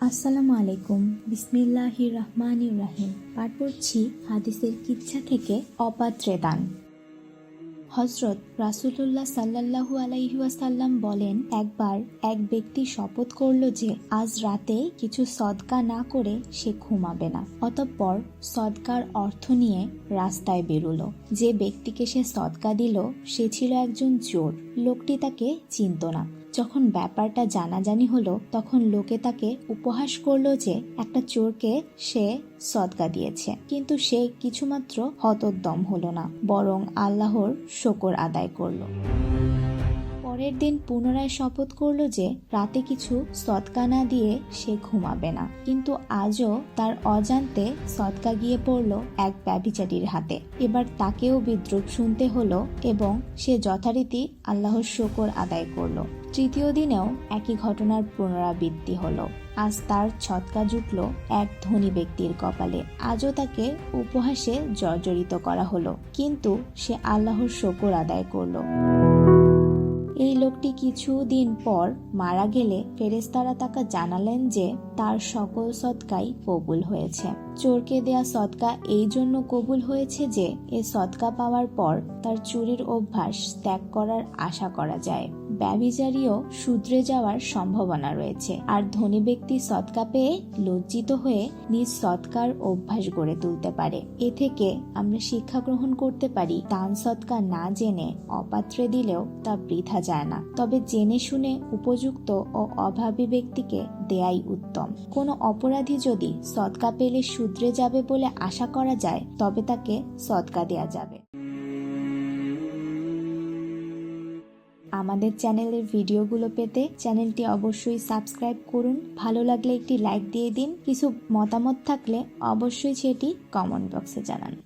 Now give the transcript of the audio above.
আসসালামু আলাইকুম। বিসমিল্লাহির রহমান রাহিম। পাঠ পড়ছি হাদিসের কিচ্ছা থেকে অপাত্রে দান। হজরত রাসুলুল্লাহ সাল্লাল্লাহু আলাইহাসাল্লাম বলেন, একবার এক ব্যক্তি শপথ করল যে আজ রাতে কিছু সদকা না করে সে ঘুমাবে না, অতঃপর সদকার অর্থ নিয়ে রাস্তায় বেরোলো। যে ব্যক্তিকে সে সদকা দিল, সে ছিল একজন চোর। লোকটি তাকে চিনত না। যখন ব্যাপারটা জানাজানি হলো, তখন লোকে তাকে উপহাস করল যে একটা চোরকে সে সদকা দিয়েছে। কিন্তু সে কিছুমাত্র হতোদ্দম হলো না, বরং আল্লাহর শকর আদায় করল। পরের দিন পুনরায় শপথ করল যে রাতে কিছু সদকা না দিয়ে সে ঘুমাবে না। কিন্তু আজও তার অজান্তে সৎকা গিয়ে পড়ল এক ব্যভিচারীর হাতে। এবার তাকেও বিদ্রুপ শুনতে হলো এবং সে যথারীতি আল্লাহর শকর আদায় করল। তৃতীয় দিনেও একই ঘটনার পুনরাবৃত্তি হলো। আজ তার ছটকা জুটল এক ধনী ব্যক্তির কপালে। আজও তাকে উপহাসে জর্জরিত করা হলো, কিন্তু সে আল্লাহর শকর আদায় করল। এই লোকটি কিছুদিন পর মারা গেলে ফেরেস্তারা তাকে জানালেন যে তার সকল সৎকাই কবুল হয়েছে। চোরকে দেয়া সৎকা এই জন্য কবুল হয়েছে যে এ সৎকা পাওয়ার পর তার চুরির অভ্যাস ত্যাগ করার আশা করা যায়। ব্যভিচারীও শুধরে যাওয়ার সম্ভাবনা রয়েছে। আর ধনী ব্যক্তি সৎকা পেয়ে লজ্জিত হয়ে নিজ সৎকার অভ্যাস গড়ে তুলতে পারে। এ থেকে আমরা শিক্ষা গ্রহণ করতে পারি, দান সৎকা না জেনে অপাত্রে দিলেও তা বৃথা যায় না। তবে জেনে শুনে উপযুক্ত ও অভাবী ব্যক্তিকে দেয়াই উত্তম। কোনো অপরাধী যদি সৎকা পেলে শুধরে যাবে বলে আশা করা যায়, তবে তাকে সৎকা দেয়া যাবে। আমাদের চ্যানেলের ভিডিওগুলো পেতে চ্যানেলটি অবশ্যই সাবস্ক্রাইব করুন। ভালো লাগলে একটি লাইক দিয়ে দিন। কিছু মতামত থাকলে অবশ্যই সেটি কমেন্ট বক্সে জানান।